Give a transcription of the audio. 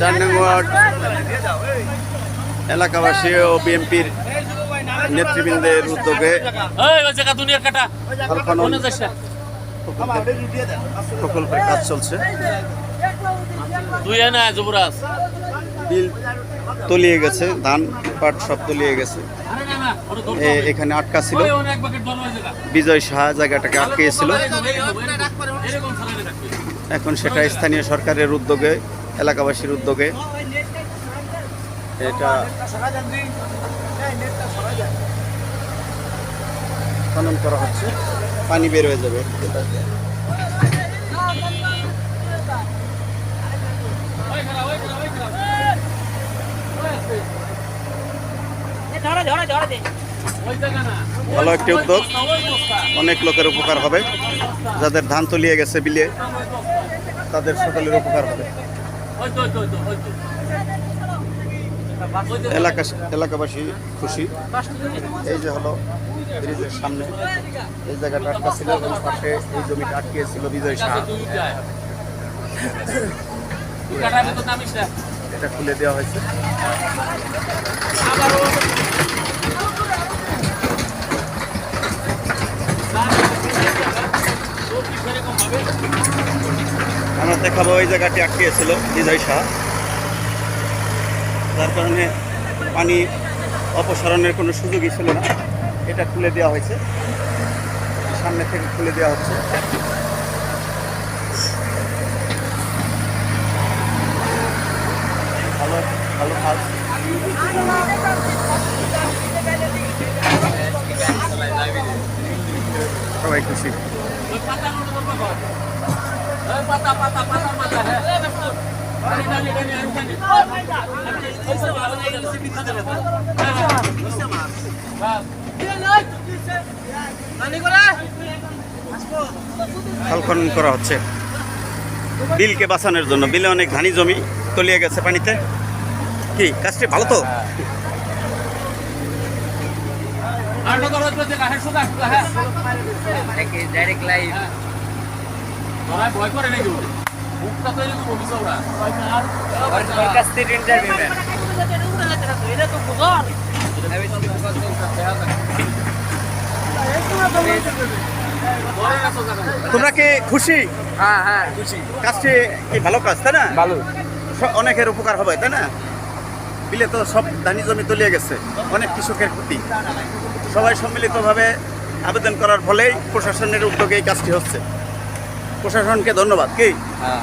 চার নং ওয়ার্ড এলাকাবাসী ও বিএনপির নেতৃবৃন্দের উদ্যোগে। প্রকল্পের কাজ চলছে। বিল তলিয়ে গেছে ধান পাট সব তলিয়ে গেছে। এখানে আটকা ছিল। বিজয় সাহা জায়গাটাকে রাখবে। এখন সেটা স্থানীয় সরকারের উদ্যোগে এলাকাবাসীর উদ্যোগে। এটা খনন করা হচ্ছে। পানি বের হয়ে যাবে। ভালো একটি উদ্যোগ। অনেক লোকের উপকার হবে। যাদের ধান তলিয়ে গেছে বিলে তাদের সকলের উপকার হবে। এলাকা এলাকাবাসী খুশি। এই যে হলো ব্রিজের সামনে। এই জায়গাটা আটকা ছিল এবং পাশে এই জমিটা আটকিয়েছিল বিজয় শাহ। এটা খুলে দেওয়া হয়েছে। আমরা দেখাবো ওই জায়গাটি আটকিয়েছিল বিজয় শাহ। যার কারণে পানি অপসারণের কোনো সুযোগই ছিল না। এটা খুলে দেওয়া হয়েছে। সামনে থেকে খুলে দেওয়া হচ্ছে। ভালো ভালো সবাই খুশি। খাল খনন করা হচ্ছে। বিলকে বাঁচানোর জন্য। বিলে অনেক ধানি জমি তলিয়ে গেছে পানিতে। কি কাজটি ভালো তো? ডাইরেক্ট লাইভ ভয় করে নাকি ওরে। ওরা তো তোমরা কি খুশি? হ্যাঁ হ্যাঁ খুশি। কাজটি কি ভালো কাজ তাই না? ভালো। অনেকের উপকার হবে তাই না? বিলে তো সব ধানি জমি তলিয়ে গেছে অনেক কৃষকের ক্ষতি। সবাই সম্মিলিতভাবে আবেদন করার ফলেই প্রশাসনের উদ্যোগে এই কাজটি হচ্ছে। প্রশাসনকে ধন্যবাদ কি? হ্যাঁ